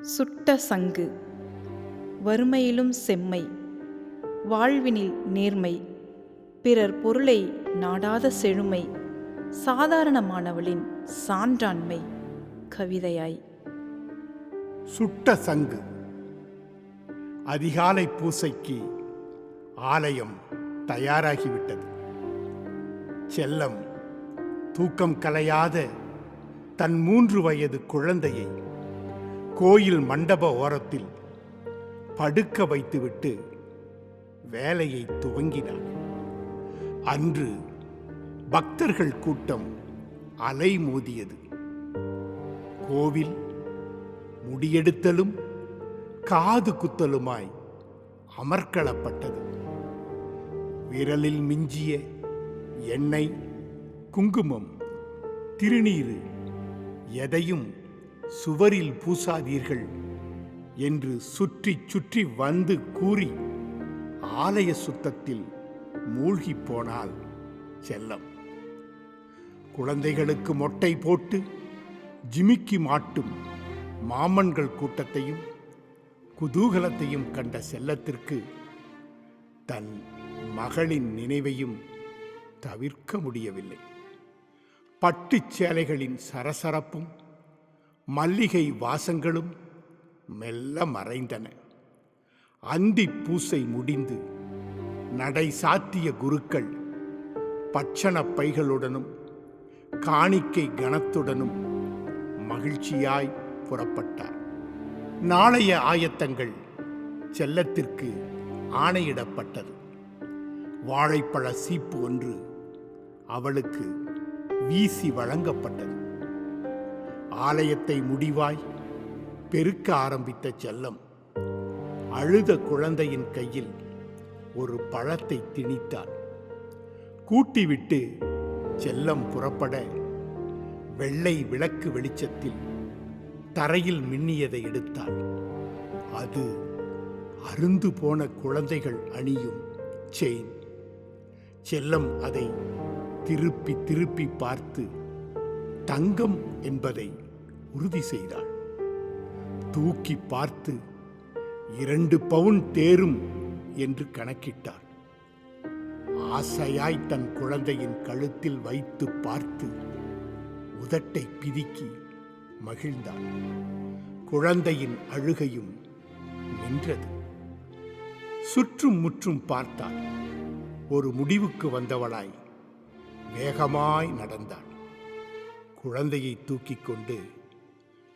சுட்ட சங்கு வறுமையிலும் செம்மை வாழ்வினில் நேர்மை பிறர் பொருளை நாடாத செழுமை சாதாரணமானவளின் சான்றாண்மை கவிதையாய். சுட்ட சங்கு அதிகாலை பூசைக்கு ஆலயம் தயாராகிவிட்டது. செல்லம் தூக்கம் கலையாத தன் மூன்று வயது குழந்தையை கோயில் மண்டப ஓரத்தில் படுக்க வைத்துவிட்டு வேலையை துவங்கினார். அன்று பக்தர்கள் கூட்டம் அலைமோதியது. கோவில் முடியெடுத்தலும் காது குத்தலுமாய் அமர்க்களப்பட்டது. விரலில் மிஞ்சிய எண்ணெய் குங்குமம் திருநீறு எதையும் சுவரில் பூசாதீர்கள் என்று சுற்றி சுற்றி வந்து கூறி ஆலய சுத்தத்தில் மூழ்கிப் போனால் செல்லம். குழந்தைகளுக்கு மொட்டை போட்டு ஜிமிக்கி மாட்டும் மாமன்கள் கூட்டத்தையும் குதூகலத்தையும் கண்ட செல்லத்திற்கு தன் மகளின் நினைவையும் தவிர்க்க முடியவில்லை. பட்டுச் சேலைகளின் சரசரப்பும் மல்லிகை வாசங்களும் மெல்ல மறைந்தன. அந்தி பூசை முடிந்து நடை சாத்திய குருக்கள் பட்சண பைகளுடனும் காணிக்கை கணத்துடனும் மகிழ்ச்சியாய் புறப்பட்டார். நாளைய ஆயத்தங்கள் செல்லத்திற்கு ஆணையிடப்பட்டது. வாழைப்பழ சீப்பு ஒன்று அவளுக்கு வீசி வழங்கப்பட்டது. ஆலயத்தை முடிவாய் பெருக்க ஆரம்பித்த செல்லம் அழுத குழந்தையின் கையில் ஒரு பழத்தை திணித்தாள். கூட்டிவிட்டு செல்லம் புறப்பட வெள்ளை விளக்கு வெளிச்சத்தில் தரையில் மின்னியதை எடுத்தாள். அது அருந்து போன குழந்தைகள் அணியும் செயின் செல்லம் அதை திருப்பி திருப்பி பார்த்து தங்கம் என்பதை உறுதி செய்தாள். தூக்கி பார்த்து இரண்டு பவுன் தேரும் என்று கணக்கிட்டாள். ஆசையாய் தன் குழந்தையின் கழுத்தில் வைத்து பார்த்து உதட்டை பிதுக்கி மகிழ்ந்தாள். குழந்தையின் அழுகையும் நின்றது. சுற்றும் முற்றும் பார்த்தாள். ஒரு முடிவுக்கு வந்தவளாய் வேகமாய் நடந்தாள். குழந்தையை தூக்கிக் கொண்டு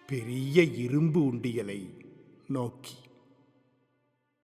பெரிய இரும்பு உண்டியலை நோக்கி